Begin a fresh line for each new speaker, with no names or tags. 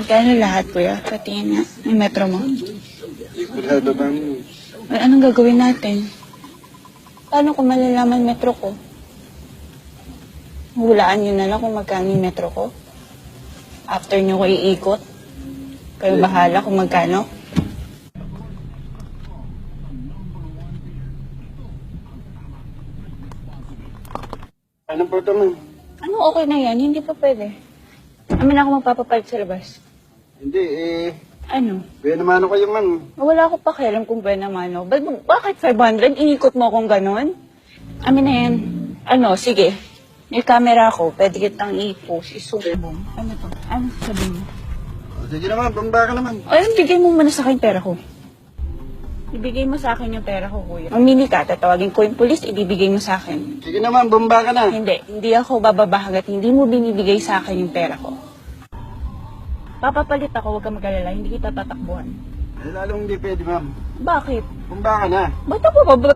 Magkano lahat, kuya? Patingin nga. Yung metro mo.
Sigurado bang
Ay, anong gagawin natin? Paano kung malalaman metro ko? Hulaan nyo na lang kung magkano yung metro ko. After nyo ko iikot. Kayo bahala kung magkano.
ano po ito ma'am?
Ano okay na yan? Hindi pa pwede. Amin ako magpapapalit sa labas.
Hindi eh,
Ano?
kaya naman ako kayo ma'am.
Wala ako pakialam kung ba naman, no? Ba- bakit 500? Inikot mo akong ganon? Amin na yan. Ano, sige. May camera ko. Pwede kitang i-post. Isubong. Ano to? Ano sabihin mo?
O, Sige naman, bamba ka naman.
Ay, bigay mo muna sa akin pera ko. Ibigay mo sa akin yung pera ko, kuya. Mamili ka, tatawagin ko yung polis, ibibigay mo sa akin.
Sige naman, bamba ka na.
Hindi, hindi ako bababa hanggat hindi mo binibigay sa akin yung pera ko. Papapalit ako, huwag ka mag-alala, hindi kita tatakbuhan.
Lalong hindi pwede ma'am.
Bakit?
Bamba ka na.
Ba't ako bababa?